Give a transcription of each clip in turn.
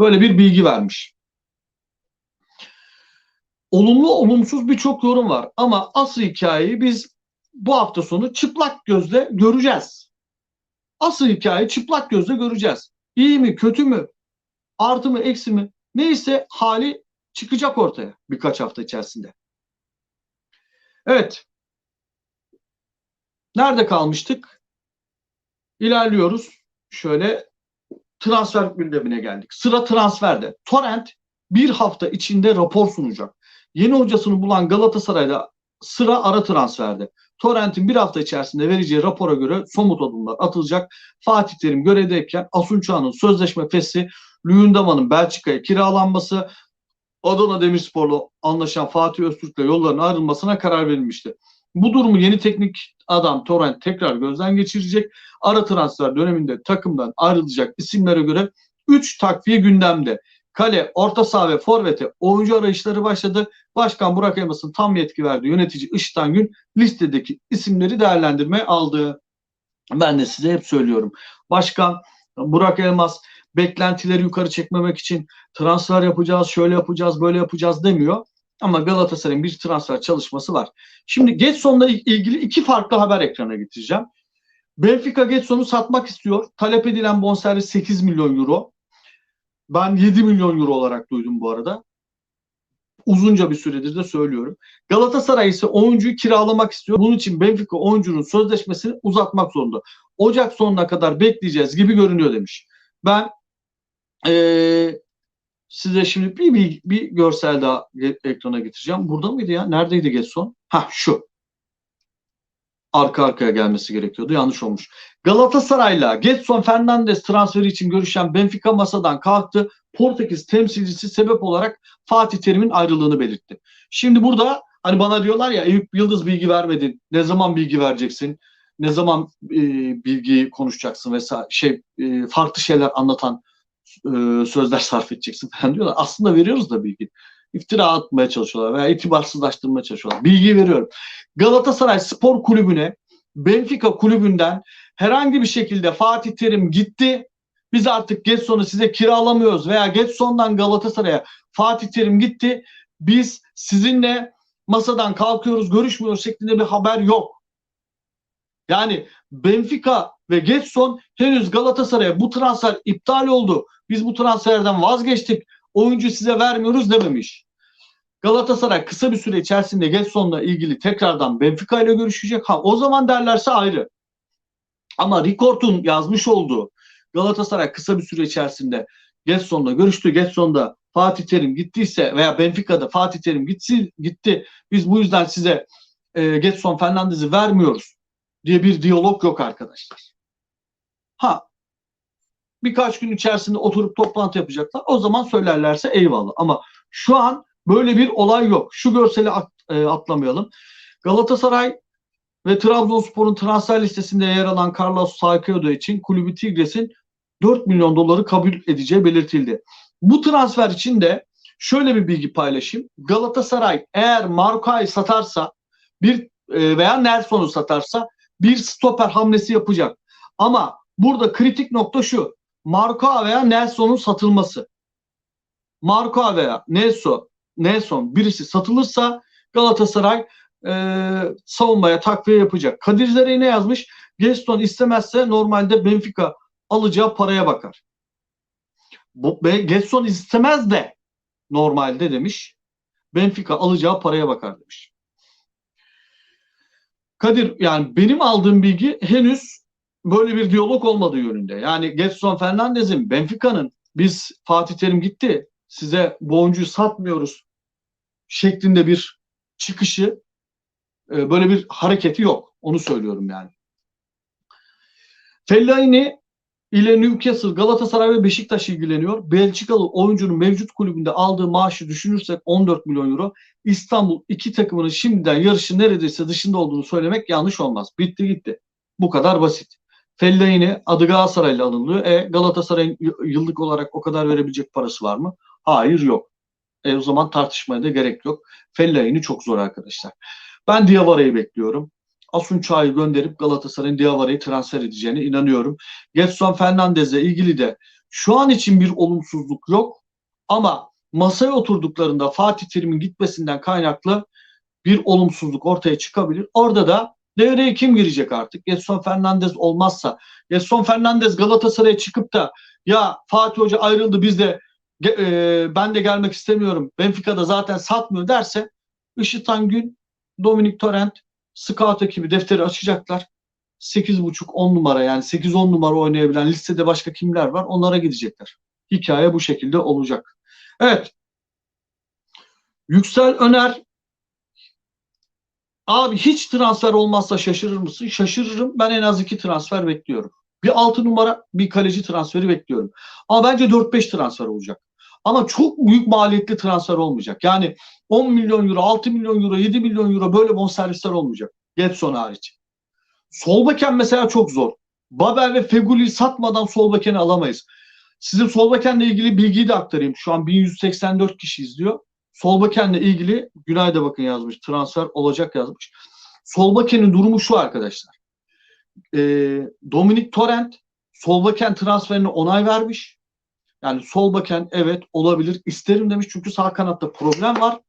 Böyle bir bilgi vermiş. Olumlu olumsuz birçok yorum var ama asıl hikayeyi biz bu hafta sonu çıplak gözle göreceğiz. Asıl hikayeyi çıplak gözle göreceğiz. İyi mi, kötü mü, artı mı, eksi mi neyse hali çıkacak ortaya birkaç hafta içerisinde. Evet. Nerede kalmıştık? İlerliyoruz. Şöyle transfer gündemine geldik. Sıra transferde. Torrent bir hafta içinde rapor sunacak. Yeni hocasını bulan Galatasaray'da sıra ara transferde. Torrent'in bir hafta içerisinde vereceği rapora göre somut adımlar atılacak. Fatih Terim görevdeyken Asunçağ'ın sözleşme fesli, Luyendama'nın Belçika'ya kiralanması, Adana Demirspor'la anlaşan Fatih Öztürk'le yolların ayrılmasına karar verilmişti. Bu durumu yeni teknik adam Torrent tekrar gözden geçirecek. Ara transfer döneminde takımdan ayrılacak isimlere göre 3 takviye gündemde. Kale, orta saha ve forvete oyuncu arayışları başladı. Başkan Burak Elmas'ın tam yetki verdiği yönetici Işıtan Gün listedeki isimleri değerlendirmeye aldı. Ben de size hep söylüyorum. Başkan Burak Elmas beklentileri yukarı çekmemek için transfer yapacağız, şöyle yapacağız, böyle yapacağız demiyor. Ama Galatasaray'ın bir transfer çalışması var. Şimdi Getson'la ilgili iki farklı haber ekrana getireceğim. Benfica Getson'u satmak istiyor. Talep edilen bonservis 8 milyon euro. Ben 7 milyon euro olarak duydum bu arada. Uzunca bir süredir de söylüyorum. Galatasaray ise oyuncuyu kiralamak istiyor. Bunun için Benfica oyuncunun sözleşmesini uzatmak zorunda. Ocak sonuna kadar bekleyeceğiz gibi görünüyor demiş. Ben ee, size şimdi bir, bir, bir görsel daha ekrana getireceğim. Burada mıydı ya? Neredeydi Getson? Ha şu. Arka arkaya gelmesi gerekiyordu. Yanlış olmuş. Galatasaray'la Getson Fernandes transferi için görüşen Benfica masadan kalktı. Portekiz temsilcisi sebep olarak Fatih Terim'in ayrılığını belirtti. Şimdi burada hani bana diyorlar ya Eyüp Yıldız bilgi vermedin. Ne zaman bilgi vereceksin? Ne zaman e, bilgi konuşacaksın vesaire şey e, farklı şeyler anlatan e, sözler sarf edeceksin falan diyorlar. Aslında veriyoruz da bilgi. İftira atmaya çalışıyorlar veya itibarsızlaştırmaya çalışıyorlar. Bilgi veriyorum. Galatasaray Spor Kulübü'ne Benfica kulübünden herhangi bir şekilde Fatih Terim gitti. Biz artık Getson'u size kiralamıyoruz veya Getson'dan Galatasaray'a Fatih Terim gitti. Biz sizinle masadan kalkıyoruz, görüşmüyoruz şeklinde bir haber yok. Yani Benfica ve Getson henüz Galatasaray'a bu transfer iptal oldu. Biz bu transferden vazgeçtik. Oyuncu size vermiyoruz dememiş. Galatasaray kısa bir süre içerisinde Getson'la ilgili tekrardan Benfica ile görüşecek. Ha o zaman derlerse ayrı. Ama Ricord'un yazmış olduğu Galatasaray kısa bir süre içerisinde Getson'la görüştü. Getson'da Fatih Terim gittiyse veya Benfica'da Fatih Terim gitti, gitti. Biz bu yüzden size e, Getson Fernandez'i vermiyoruz diye bir diyalog yok arkadaşlar. Ha birkaç gün içerisinde oturup toplantı yapacaklar. O zaman söylerlerse eyvallah. Ama şu an böyle bir olay yok. Şu görseli at, e, atlamayalım. Galatasaray ve Trabzonspor'un transfer listesinde yer alan Carlos Salcedo için kulübü Tigres'in 4 milyon doları kabul edeceği belirtildi. Bu transfer için de şöyle bir bilgi paylaşayım. Galatasaray eğer Marka'yı satarsa bir e, veya Nelson'u satarsa bir stoper hamlesi yapacak. Ama burada kritik nokta şu. Marco veya Nelson'un satılması. Marco veya Nelson, Nelson birisi satılırsa Galatasaray e, savunmaya takviye yapacak. Kadir Zerey ne yazmış? Gaston istemezse normalde Benfica alacağı paraya bakar. Bu, Gaston istemez de normalde demiş. Benfica alacağı paraya bakar demiş. Kadir yani benim aldığım bilgi henüz böyle bir diyalog olmadığı yönünde. Yani Getson Fernandez'in Benfica'nın biz Fatih Terim gitti size bu oyuncuyu satmıyoruz şeklinde bir çıkışı e, böyle bir hareketi yok. Onu söylüyorum yani. Fellaini ile Newcastle, Galatasaray ve Beşiktaş ilgileniyor. Belçikalı oyuncunun mevcut kulübünde aldığı maaşı düşünürsek 14 milyon euro. İstanbul iki takımının şimdiden yarışı neredeyse dışında olduğunu söylemek yanlış olmaz. Bitti gitti. Bu kadar basit. Fellaini adı Galatasaray'la alınıyor. E Galatasaray'ın yıllık olarak o kadar verebilecek parası var mı? Hayır yok. E o zaman tartışmaya da gerek yok. Fellaini çok zor arkadaşlar. Ben Diavara'yı bekliyorum. Asun Çağ'ı gönderip Galatasaray'ın Diavara'yı transfer edeceğine inanıyorum. Getson Fernandez'le ilgili de Şu an için bir olumsuzluk yok ama masaya oturduklarında Fatih Terim'in gitmesinden kaynaklı bir olumsuzluk ortaya çıkabilir. Orada da devreye kim girecek artık? Getson Fernandez olmazsa, Getson Fernandez Galatasaray'a çıkıp da ya Fatih Hoca ayrıldı biz de e, ben de gelmek istemiyorum. Benfica'da zaten satmıyor derse Işıtan Gün, Dominik Torrent, scout ekibi defteri açacaklar. 8.5-10 numara yani 8-10 numara oynayabilen listede başka kimler var onlara gidecekler. Hikaye bu şekilde olacak. Evet. Yüksel Öner Abi hiç transfer olmazsa şaşırır mısın? Şaşırırım. Ben en az iki transfer bekliyorum. Bir altı numara bir kaleci transferi bekliyorum. Ama bence 4-5 transfer olacak. Ama çok büyük maliyetli transfer olmayacak. Yani 10 milyon euro, 6 milyon euro, 7 milyon euro böyle bonservisler olmayacak. Getson hariç. Sol beken mesela çok zor. Babel ve Feguli satmadan sol bekeni alamayız. Size sol bekenle ilgili bilgiyi de aktarayım. Şu an 1184 kişi izliyor. Sol bekenle ilgili Günay bakın yazmış. Transfer olacak yazmış. Sol bekenin durumu şu arkadaşlar. Ee, Dominik Torrent sol beken transferine onay vermiş. Yani sol beken evet olabilir isterim demiş çünkü sağ kanatta problem var.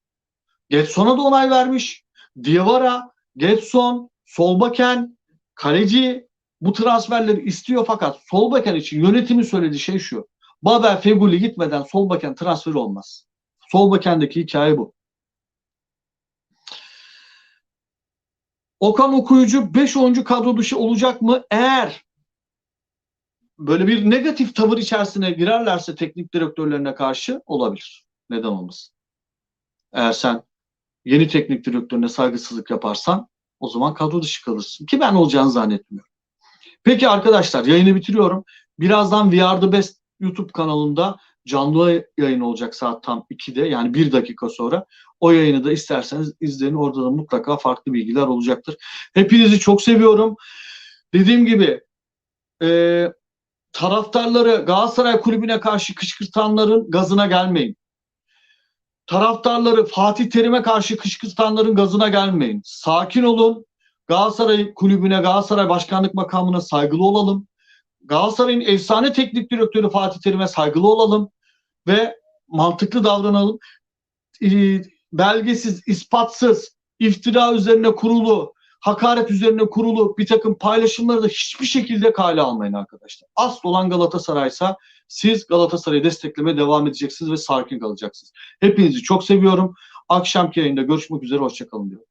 Getson'a da onay vermiş. Diawara, Getson, sol beken, kaleci bu transferleri istiyor fakat sol beken için yönetimin söylediği şey şu. Babel Feguli gitmeden sol beken transferi olmaz. Sol bekendeki hikaye bu. Okan Okuyucu 5 oyuncu kadro dışı olacak mı? Eğer böyle bir negatif tavır içerisine girerlerse teknik direktörlerine karşı olabilir. Neden olmasın? Eğer sen yeni teknik direktörüne saygısızlık yaparsan o zaman kadro dışı kalırsın. Ki ben olacağını zannetmiyorum. Peki arkadaşlar yayını bitiriyorum. Birazdan Are The Best YouTube kanalında canlı yayın olacak saat tam 2'de yani bir dakika sonra. O yayını da isterseniz izleyin. Orada da mutlaka farklı bilgiler olacaktır. Hepinizi çok seviyorum. Dediğim gibi e, taraftarları Galatasaray Kulübü'ne karşı kışkırtanların gazına gelmeyin. Taraftarları Fatih Terim'e karşı kışkırtanların gazına gelmeyin. Sakin olun. Galatasaray Kulübü'ne, Galatasaray Başkanlık makamına saygılı olalım. Galatasaray'ın efsane teknik direktörü Fatih Terim'e saygılı olalım ve mantıklı davranalım. Ee, belgesiz, ispatsız, iftira üzerine kurulu, hakaret üzerine kurulu bir takım paylaşımları da hiçbir şekilde kale almayın arkadaşlar. Asıl olan Galatasaray'sa siz Galatasaray'ı desteklemeye devam edeceksiniz ve sakin kalacaksınız. Hepinizi çok seviyorum. Akşamki yayında görüşmek üzere. Hoşçakalın diyorum.